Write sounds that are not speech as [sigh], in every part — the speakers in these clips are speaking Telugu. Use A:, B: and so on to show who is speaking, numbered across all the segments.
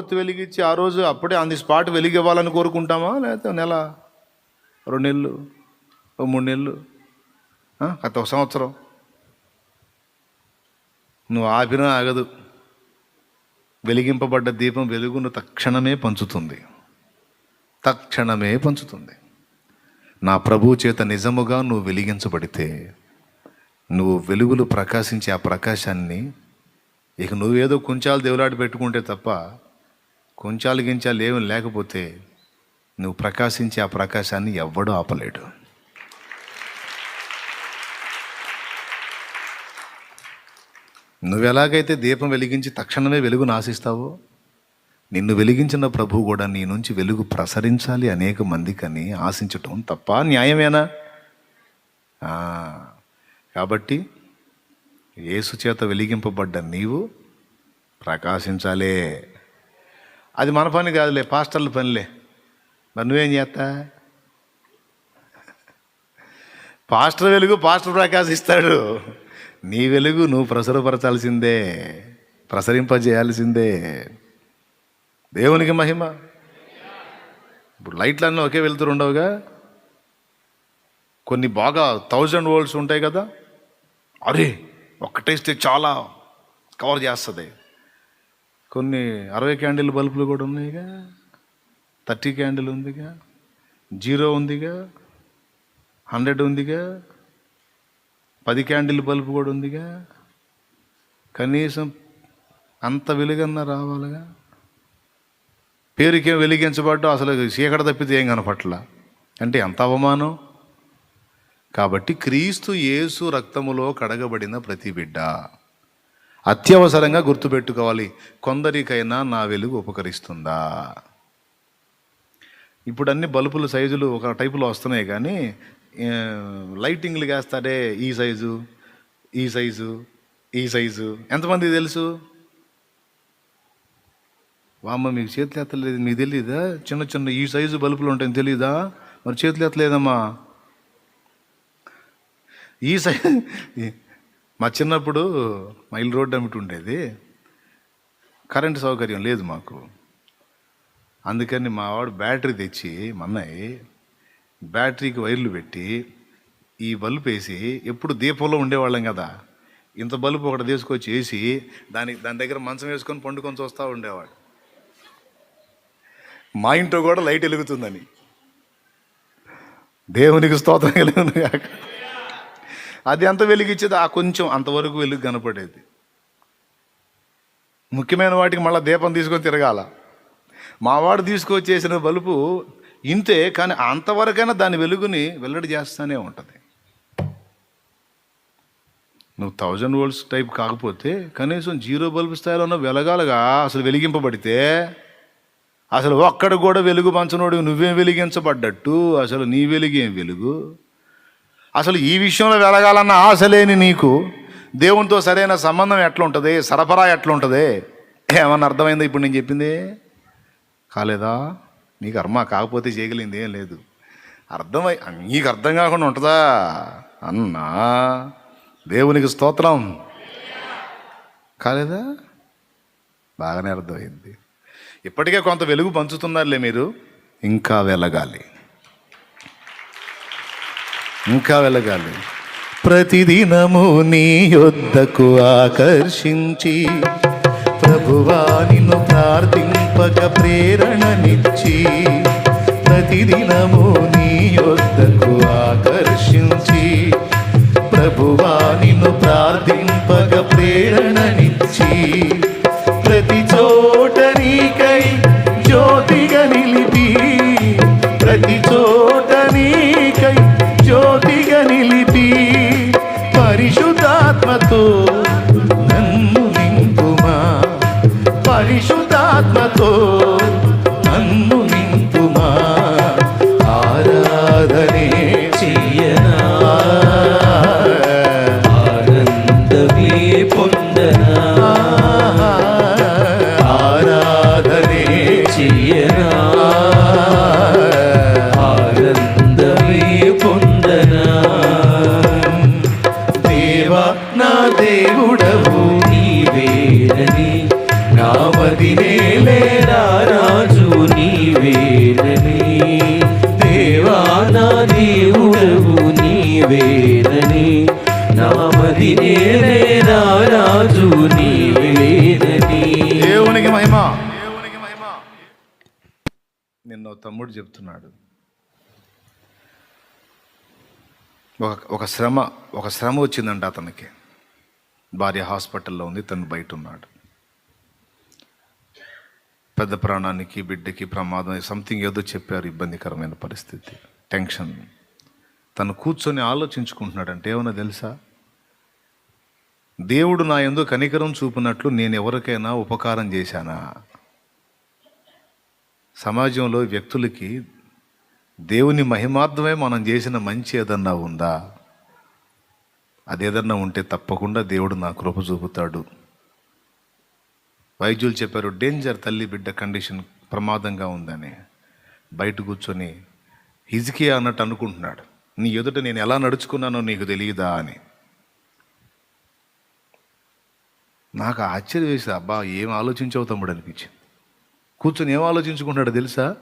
A: కొవ్వొత్తి వెలిగించి ఆ రోజు అప్పుడే ఆన్ ది స్పాట్ వెలిగివ్వాలని కోరుకుంటామా? లేకపోతే నెల రెండు నెలలు ఓ మూడు నెలలు అత గత ఒక సంవత్సరం. నువ్వు ఆపినా ఆగదు. వెలిగింపబడ్డ దీపం వెలుగును తక్షణమే పంచుతుంది. తక్షణమే పంచుతుంది. నా ప్రభు చేత నిజముగా నువ్వు వెలిగించబడితే నువ్వు వెలుగులు ప్రకాశించే ఆ ప్రకాశాన్ని ఇక నువ్వేదో కొంచాలు దేవులాడి పెట్టుకుంటే తప్ప కొంచాలు గించాలు ఏమి లేకపోతే నువ్వు ప్రకాశించే ఆ ప్రకాశాన్ని ఎవ్వడూ ఆపలేడు. నువ్వు ఎలాగైతే దీపం వెలిగించి తక్షణమే వెలుగును ఆశిస్తావో నిన్ను వెలిగించిన ప్రభు కూడా నీ నుంచి వెలుగు ప్రసరించాలి అనేక మందికని ఆశించటం తప్ప న్యాయమేనా? కాబట్టి యేసు చేత వెలిగింపబడ్డ నీవు ప్రకాశించాలే. అది మన పని కాదులే పాస్టర్ల పనిలే. మరి నువ్వేం చేస్తా? పాస్టర్ వెలుగు పాస్టర్ ప్రకాశిస్తాడు. నీ వెలుగు నువ్వు ప్రసరపరచాల్సిందే ప్రసరింపజేయాల్సిందే. దేవునికి మహిమ. ఇప్పుడు లైట్లన్నీ ఒకే వెళ్తురు ఉండవుగా? కొన్ని బాగా థౌజండ్ వోల్ట్స్ ఉంటాయి కదా? అరే ఒక్కటేస్తే చాలా కవర్ చేస్తుంది. కొన్ని అరవై క్యాండిల్ బల్బులు కూడా ఉన్నాయిగా థర్టీ క్యాండిల్ ఉందిగా జీరో ఉందిగా హండ్రెడ్ ఉందిగా పది క్యాండిల్ బల్బు కూడా ఉందిగా. కనీసం అంత వెలుగన్నా రావాలిగా. పేరుకేం వెలిగించబడ్డా అసలు చీకట తప్పితే ఏం కనపట్ల? అంటే ఎంత అవమానం? కాబట్టి క్రీస్తు యేసు రక్తములో కడగబడిన ప్రతి బిడ్డ. అత్యవసరంగా గుర్తుపెట్టుకోవాలి. కొందరికైనా నా వెలుగు ఉపకరిస్తుందా? ఇప్పుడు అన్ని బల్బుల సైజులు ఒక టైపులో వస్తున్నాయి కానీ లైటింగ్లు వేస్తాడే ఈ సైజు ఈ సైజు ఈ సైజు. ఎంతమంది తెలుసు? వామ్మ మీకు చేతులు ఎత్తలేదు. మీకు తెలియదా చిన్న చిన్న ఈ సైజు బల్బులు ఉంటాయని తెలియదా మరి చేతులు ఎత్తలేదమ్మా. ఈ సైజు మా చిన్నప్పుడు మైల్ రోడ్ అమిటి ఉండేది. కరెంటు సౌకర్యం లేదు మాకు. అందుకని మా వాడు బ్యాటరీ తెచ్చి మన్నయ్య బ్యాటరీకి వైర్లు పెట్టి ఈ బల్బు వేసి ఎప్పుడు దీపంలో ఉండేవాళ్ళం కదా. ఇంత బల్బు ఒకటి తీసుకొచ్చి వేసి దాని దాని దగ్గర మంచం వేసుకొని పండుకొని చూస్తూ ఉండేవాడు. మా ఇంట్లో కూడా లైట్ వెలుగుతుందని. దేవునికి స్తోత్రం కలిగిన కాక అది ఎంత వెలిగించేది? ఆ కొంచెం అంతవరకు వెలుగు కనపడేది. ముఖ్యమైన వాటికి మళ్ళీ దీపం తీసుకొని తిరగాల. మావాడు తీసుకొచ్చేసిన బలుపు ఇంతే కానీ అంతవరకైనా దాని వెలుగుని వెల్లడి చేస్తూనే ఉంటుంది. నువ్వు థౌజండ్ వోల్ట్స్ టైప్ కాకపోతే కనీసం జీరో బల్బ్ స్థాయిలో ఉన్న అసలు వెలిగింపబడితే అసలు ఒక్కడ కూడా వెలుగు పంచనోడు నువ్వేం వెలిగించబడ్డట్టు? అసలు నీ వెలుగేం వెలుగు? అసలు ఈ విషయంలో వెలగాలన్న ఆశ లేని నీకు దేవునితో సరైన సంబంధం ఎట్లుంటుంది? సరఫరా ఎట్లుంటుంది? ఏమన్నా అర్థమైందా ఇప్పుడు నేను చెప్పింది? కాలేదా? నీకు అర్మ కాకపోతే చేయగలిగింది ఏం లేదు. అర్థమై నీకు అర్థం కాకుండా ఉంటుందా? అన్నా దేవునికి స్తోత్రం. కాలేదా? బాగానే అర్థమైంది. ఇప్పటికే కొంత వెలుగు పంచుతున్నారులే మీరు. ఇంకా వెలగాలి. ఇంకా వెళ్ళగాలి ప్రతిదినము నీ యొద్దకు ఆకర్షించి ప్రభువా నిన్ను ప్రార్థింపక ప్రేరణనిచ్చి ప్రతిదినము నీ యొద్దకు ఆకర్షించి ప్రభువా నిన్ను ప్రార్థింపక ప్రేరణనిచ్చి ప్రతి చోట నీకై జ్యోతిగా నిలిపి ప్రతి చోట దేవుడు చెప్తున్నాడు. ఒక ఒక శ్రమ ఒక శ్రమ వచ్చిందంట అతనికి. భార్య హాస్పిటల్లో ఉంది తను బయట ఉన్నాడు పెద్ద ప్రాణానికి బిడ్డకి ప్రమాదం సంథింగ్ ఏదో చెప్పారు ఇబ్బందికరమైన పరిస్థితి టెన్షన్ తను కూర్చొని ఆలోచించుకుంటున్నాడంటే ఏమన్నా తెలుసా? దేవుడు నా ఎందు కనికరం చూపినట్లు నేను ఎవరికైనా ఉపకారం చేశానా? సమాజంలో వ్యక్తులకి దేవుని మహిమార్థమే మనం చేసిన మంచి ఏదన్నా ఉందా? అదేదన్నా ఉంటే తప్పకుండా దేవుడు నా కృప చూపుతాడు. వైద్యులు చెప్పారు డేంజర్ తల్లి బిడ్డ కండిషన్ ప్రమాదంగా ఉందని. బయట కూర్చొని హిజికియా అన్నట్టు అనుకుంటున్నాడు. నీ ఎదుట నేను ఎలా నడుచుకున్నానో నీకు తెలియదా? అని. నాకు ఆశ్చర్యం వేసి అబ్బా ఏం ఆలోచించవు తమ్ముడు? అనిపించింది. కూర్చొని ఏం ఆలోచించుకుంటాడో తెలుసా?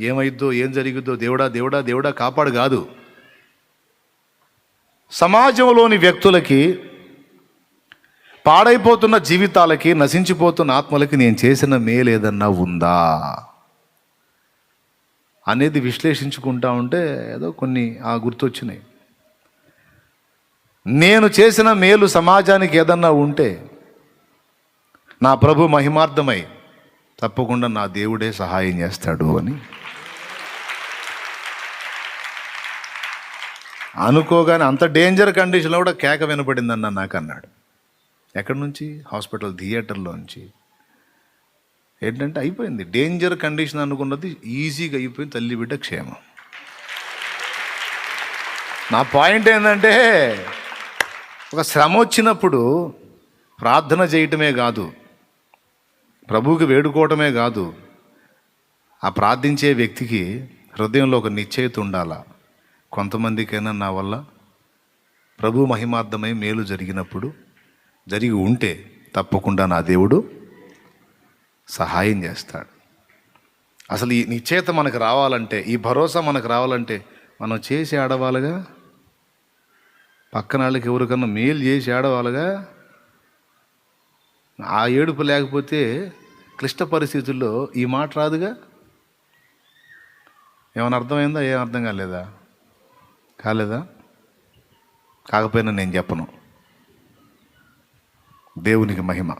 A: ఏమైద్దో ఏం జరిగిద్దో దేవుడా దేవుడా దేవుడా కాపాడు కాదు. సమాజంలోని వ్యక్తులకి పాడైపోతున్న జీవితాలకి నశించిపోతున్న ఆత్మలకి నేను చేసిన మేలేదన్నా ఉందా? అనేది విశ్లేషించుకుంటా ఉంటే ఏదో కొన్ని ఆ గుర్తొచ్చినాయి. నేను చేసిన మేలు సమాజానికి ఏదన్నా ఉంటే నా ప్రభు మహిమార్థమై తప్పకుండా నా దేవుడే సహాయం చేస్తాడు అని. అనుకోగానే అంత డేంజర్ కండిషన్లో కూడా కేక వినపడిందన్న నాకు అన్నాడు ఎక్కడి నుంచి? హాస్పిటల్ థియేటర్లో నుంచి. ఏంటంటే అయిపోయింది. డేంజర్ కండిషన్ అనుకున్నది ఈజీగా అయిపోయింది తల్లి బిడ్డ క్షేమం. నా పాయింట్ ఏంటంటే ఒక శ్రమ వచ్చినప్పుడు ప్రార్థన చేయటమే కాదు. ప్రభువుకి వేడుకోవటమే కాదు ఆ ప్రార్థించే వ్యక్తికి హృదయంలో ఒక నిశ్చయిత ఉండాలా. కొంతమందికైనా నా వల్ల ప్రభు మహిమార్థమై మేలు జరిగినప్పుడు జరిగి ఉంటే తప్పకుండా నా దేవుడు సహాయం చేస్తాడు. అసలు ఈ నిశ్చయిత మనకు రావాలంటే ఈ భరోసా మనకు రావాలంటే మనం చేసి ఆడవాలగా పక్కన వాళ్ళకి ఎవరికన్నా మేలు చేసి ఆడవాలగా ఆ ఏడుపు లేకపోతే క్లిష్ట పరిస్థితుల్లో ఈ మాట రాదుగా? ఏమైనా అర్థమైందా? ఏం అర్థం కాలేదా? కాలేదా? కాకపోయినా నేను చెప్పను. దేవునికి మహిమ.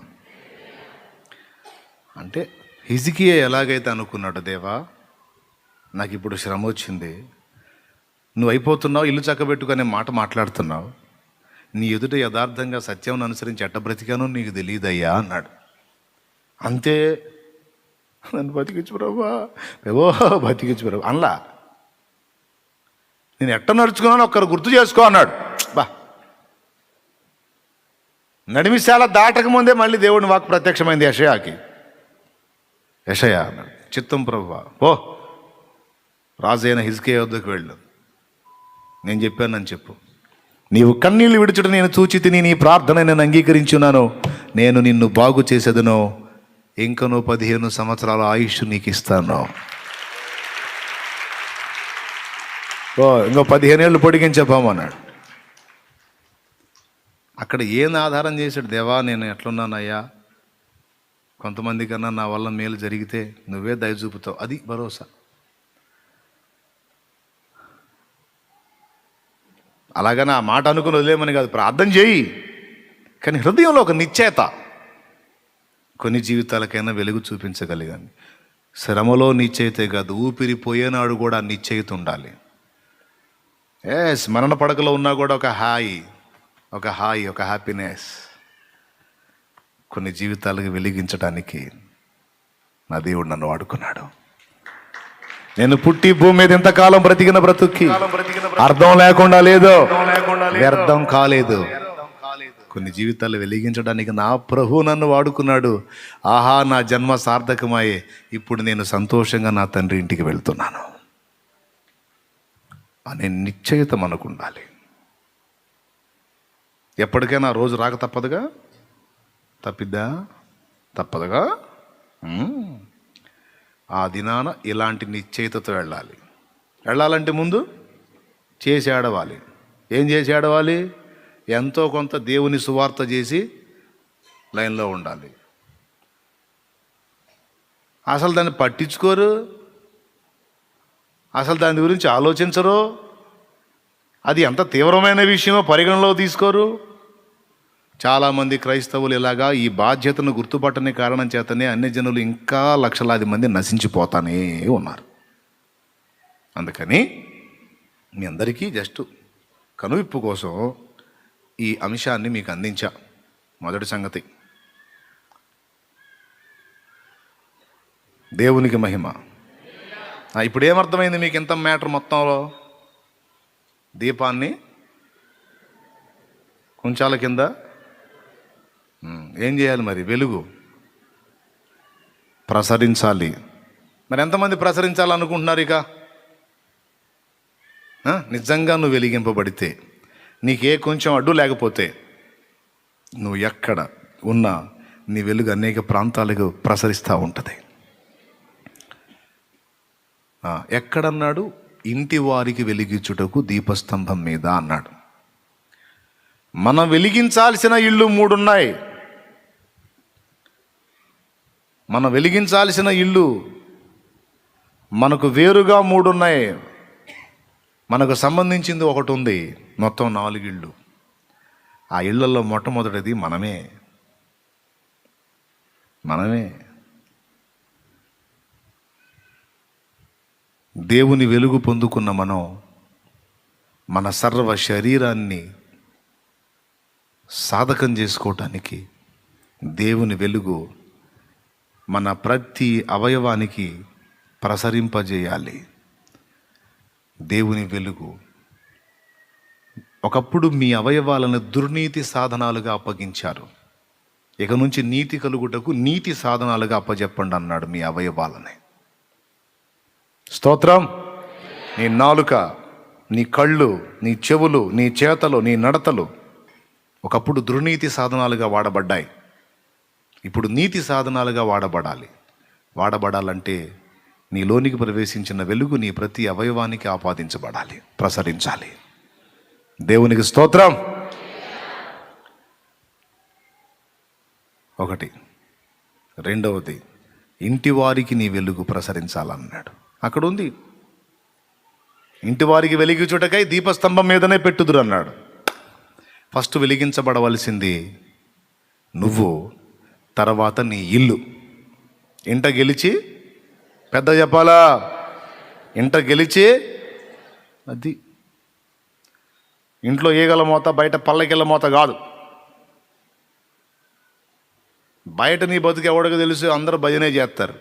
A: అంటే హిజికియే ఎలాగైతే అనుకున్నాడు దేవా నాకు ఇప్పుడు శ్రమ వచ్చింది నువ్వు అయిపోతున్నావు ఇల్లు చక్కబెట్టుకునే మాట మాట్లాడుతున్నావు నీ ఎదుట యథార్థంగా సత్యం అనుసరించి ఎట్ట బ్రతికానో నీకు తెలియదయ్యా అన్నాడు. అంతే. నన్ను బతికించు ప్రభా. ఏవో బతికించు ప్రభా. అనలా. నేను ఎట్ట నడుచుకున్నాను ఒక్కరు గుర్తు చేసుకో అన్నాడు. బా. నడిమిశాల దాటక ముందే మళ్ళీ దేవుడిని వాక్ ప్రత్యక్షమైంది యషయాకి. యషయా అన్నాడు. చిత్తం ప్రభు. ఓ రాజైన హిజ్కే వద్దకు వెళ్ళు నేను చెప్పానని చెప్పు. నీవు కన్నీళ్ళు విడుచుట నేను చూచి తిని నీ ప్రార్థన నేను అంగీకరించున్నాను. నేను నిన్ను బాగు చేసేదను. ఇంకనో పదిహేను సంవత్సరాల ఆయుష్ నీకు ఇస్తాను ఓ ఇంకో పదిహేను పొడిగించబోమన్నాడు అక్కడ ఏం ఆధారం చేశాడు? దేవా నేను ఎట్లున్నానయ్యా? కొంతమంది కన్నా నా వల్ల మేలు జరిగితే నువ్వే దయ చూపుతావు. అది భరోసా. అలాగని ఆ మాట అనుకుని వదిలేమని కాదు ప్రార్థన చేయి. కానీ హృదయంలో ఒక నిశ్చేత కొన్ని జీవితాలకైనా వెలుగు చూపించగలిగాను. శ్రమలో నిశ్చయితే కాదు ఊపిరి పోయేనాడు కూడా నిశ్చయిత ఉండాలి. ఏ స్మరణ పడకలో ఉన్నా కూడా ఒక హాయి ఒక హాయి ఒక హ్యాపీనెస్ కొన్ని జీవితాలకు వెలిగించడానికి నా దేవుడు నన్ను వాడుకున్నాడు. నేను పుట్టి భూమి మీద ఎంతకాలం బ్రతికిన బ్రతుక్కి. అర్థం లేకుండా లేదు. వ్యర్థం కాలేదు. కొన్ని జీవితాలు వెలిగించడానికి నా ప్రభు నన్ను వాడుకున్నాడు. ఆహా నా జన్మ సార్థకమాయే ఇప్పుడు నేను సంతోషంగా నా తండ్రి ఇంటికి వెళ్తున్నాను. అనే నిశ్చయిత మనకు ఉండాలి. ఎప్పటికైనా రోజు రాక తప్పదుగా? తప్పిద్దా? తప్పదుగా. ఆ దినాన ఇలాంటి నిశ్చయితతో వెళ్ళాలి. వెళ్ళాలంటే ముందు చేసి ఆడవాలి ఏం చేసి ఆడవాలి ఎంతో కొంత దేవుని సువార్త చేసి లైన్లో ఉండాలి. అసలు దాన్ని పట్టించుకోరు? అసలు దాని గురించి ఆలోచించరు? అది ఎంత తీవ్రమైన విషయమో పరిగణలో తీసుకోరు? చాలామంది క్రైస్తవులు ఇలాగా ఈ బాధ్యతను గుర్తుపట్టని కారణం చేతనే అన్ని జనులు ఇంకా లక్షలాది మంది నశించిపోతానే ఉన్నారు. అందుకని మీ అందరికీ జస్ట్ కనువిప్పు కోసం ఈ అంశాన్ని మీకు అందించా. మొదటి సంగతి. దేవునికి మహిమ. ఇప్పుడు ఏమర్థమైంది మీకు ఇంత మ్యాటర్ మొత్తంలో? దీపాన్ని కుంచాల కింద ఏం చేయాలి మరి? వెలుగు. ప్రసరించాలి. మరి ఎంతమంది ప్రసరించాలనుకుంటున్నారు ఇక? నిజంగా నువ్వు వెలిగింపబడితే నీకే కొంచెం అడ్డు లేకపోతే నువ్వు ఎక్కడ ఉన్నా నీ వెలుగు అనేక ప్రాంతాలకు ప్రసరిస్తూ ఉంటుంది. ఎక్కడన్నాడు? ఇంటి వారికి వెలిగించుటకు దీపస్తంభం మీద అన్నాడు. మనం వెలిగించాల్సిన ఇళ్ళు మూడున్నాయి. మనం వెలిగించాల్సిన ఇల్లు మనకు వేరుగా మూడు ఉన్నాయి మనకు సంబంధించింది ఒకటి ఉంది. మొత్తం నాలుగు ఇళ్ళు. ఆ ఇళ్ళలో మొట్టమొదటిది మనమే. మనమే. దేవుని వెలుగు పొందుకున్న మనం మన సర్వ శరీరాన్ని సాధకం చేసుకోవటానికి దేవుని వెలుగు మన ప్రతి అవయవానికి ప్రసరింపజేయాలి. దేవుని వెలుగు. ఒకప్పుడు మీ అవయవాలను దుర్నీతి సాధనాలుగా అప్పగించారు. ఇక నుంచి నీతి కలుగుటకు నీతి సాధనాలుగా అప్పజెప్పండి అన్నాడు మీ అవయవాలని. స్తోత్రం. నీ నాలుక నీ కళ్ళు నీ చెవులు నీ చేతలు నీ నడతలు ఒకప్పుడు దుర్నీతి సాధనాలుగా వాడబడ్డాయి. ఇప్పుడు నీతి సాధనాలుగా వాడబడాలి. వాడబడాలంటే నీలోనికి ప్రవేశించిన వెలుగు నీ ప్రతి అవయవానికి ఆపాదించబడాలి. ప్రసరించాలి. దేవునికి స్తోత్రం. ఒకటి. రెండవది ఇంటి వారికి నీ వెలుగు ప్రసరించాలన్నాడు. అక్కడ ఉంది ఇంటి వారికి వెలిగించుటకై దీపస్తంభం మీదనే పెట్టుదురు అన్నాడు ఫస్ట్ వెలిగించబడవలసింది నువ్వు తర్వాత నీ ఇల్లు. ఇంట గెలిచి పెద్ద చెప్పాలా? ఇంట గెలిచి అది. ఇంట్లో ఈగల మోత బయట పల్లకిళ్ళ మోత కాదు. బయట నీ బతుకు ఎవడికి తెలుసు? అందరూ భజనే చేస్తారు.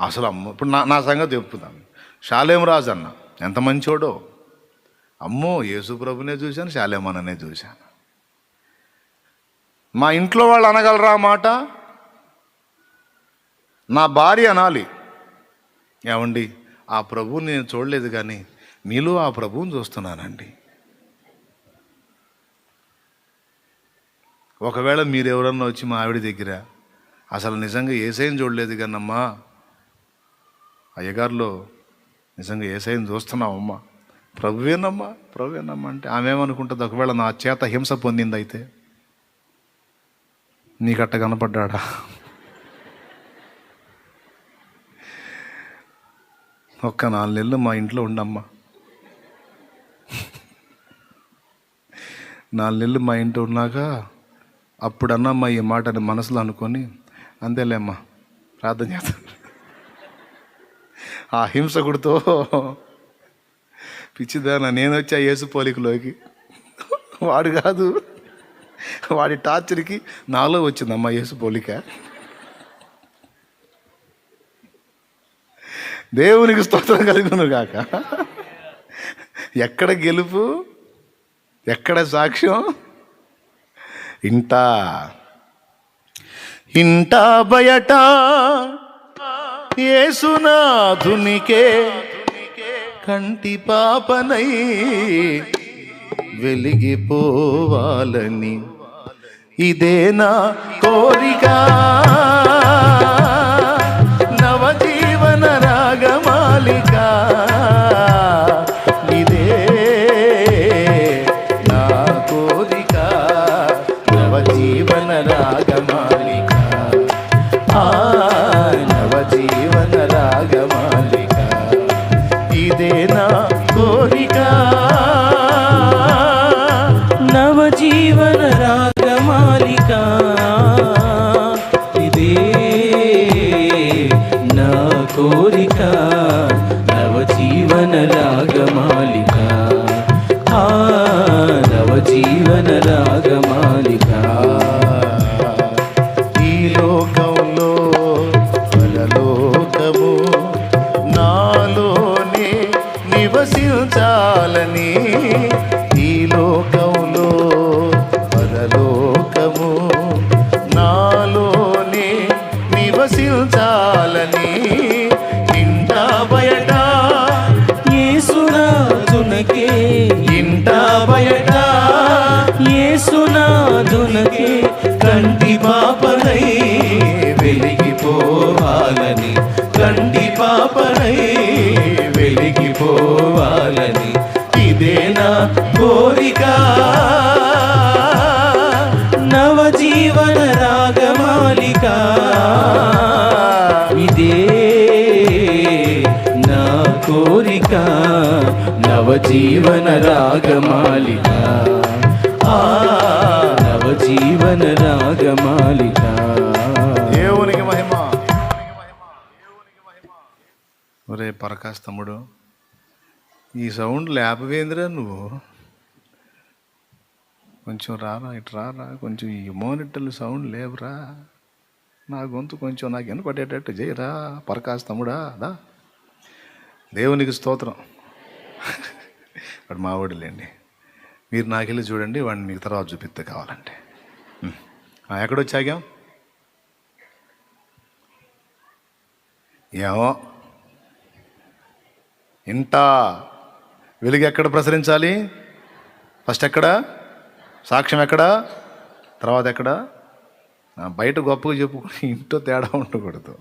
A: అసలు అమ్మ ఇప్పుడు నా నా సంగతి చెప్తున్నాను. శాలేం రాజు అన్న ఎంత మంచోడో. అమ్మో యేసు ప్రభునే చూశాను శాలేమన్ననే చూశాను. మా ఇంట్లో వాళ్ళు అనగలరా మాట? నా భార్య అనాలి. ఏమండి? ఆ ప్రభువుని నేను చూడలేదు కానీ మీలో ఆ ప్రభువుని చూస్తున్నానండి. ఒకవేళ మీరు ఎవరన్నా వచ్చి మా ఆవిడ దగ్గర అసలు నిజంగా ఏసైని చూడలేదు కానమ్మా అయ్యగారులో నిజంగా ఏసైని చూస్తున్నావమ్మా. ప్రభువేనమ్మా ప్రభువేనమ్మా అంటే ఆమె ఏమనుకుంటుంది? ఒకవేళ నా చేత హింస పొందిందైతే. నీకట్ట కనపడ్డాడా? ఒక్క నాలుగు నెలలు మా ఇంట్లో ఉండమ్మా. నాలుగు నెలలు మా ఇంట్లో ఉన్నాక అప్పుడన్నమ్మా ఈ మాటని మనసులో అనుకొని అంతేలేమ్మా ప్రార్థన చేస్తాను ఆ హింసకుడితో పిచ్చిదాన నేను వచ్చా యేసు పోలికలోకి. వాడు కాదు. [laughs] వాడి టార్చర్కి నాలో వచ్చిందమ్మా యేసు పోలిక. దేవునికి స్తోత్రం కలిగిన కాక ఎక్కడ గెలుపు? ఎక్కడ సాక్ష్యం? ఇంట. ఇంట బయట ఏసునాథునికే కంటి పాపనై వెలిగిపోవాలని ఇదేనా కోరిక? జీవన రాగమాలిక ఇదే నా కోరిక నవజీవన రాగమాలిక ఆ నవజీవన రాగమాలిక దేవునికి మహిమ. ఒరే పరకాశ్ తమ్ముడు ఈ సౌండ్ లేపవేంద్రా నువ్వు? కొంచెం రారా ఇటు రారా కొంచెం ఈ మోనిటర్లు సౌండ్ లేవురా. నా గొంతు కొంచెం నాకు వినపడేటట్టు చేయరా పరకాశ తమ్ముడా దా. దేవునికి స్తోత్రం. వాడు మా వాడులేండి. మీరు నాకెళ్ళి చూడండి వాడిని మీకు తర్వాత చూపిస్తే కావాలంటే. ఉం. ఎక్కడొచ్చాగాం? ఏమో. ఇంటా. వెలుగు ఎక్కడ ప్రసరించాలి? ఫస్ట్ ఎక్కడ? సాక్ష్యం ఎక్కడ? తర్వాత ఎక్కడ? బయట గొప్పగా చెప్పుకుని ఇంట్లో తేడా ఉండకూడదు.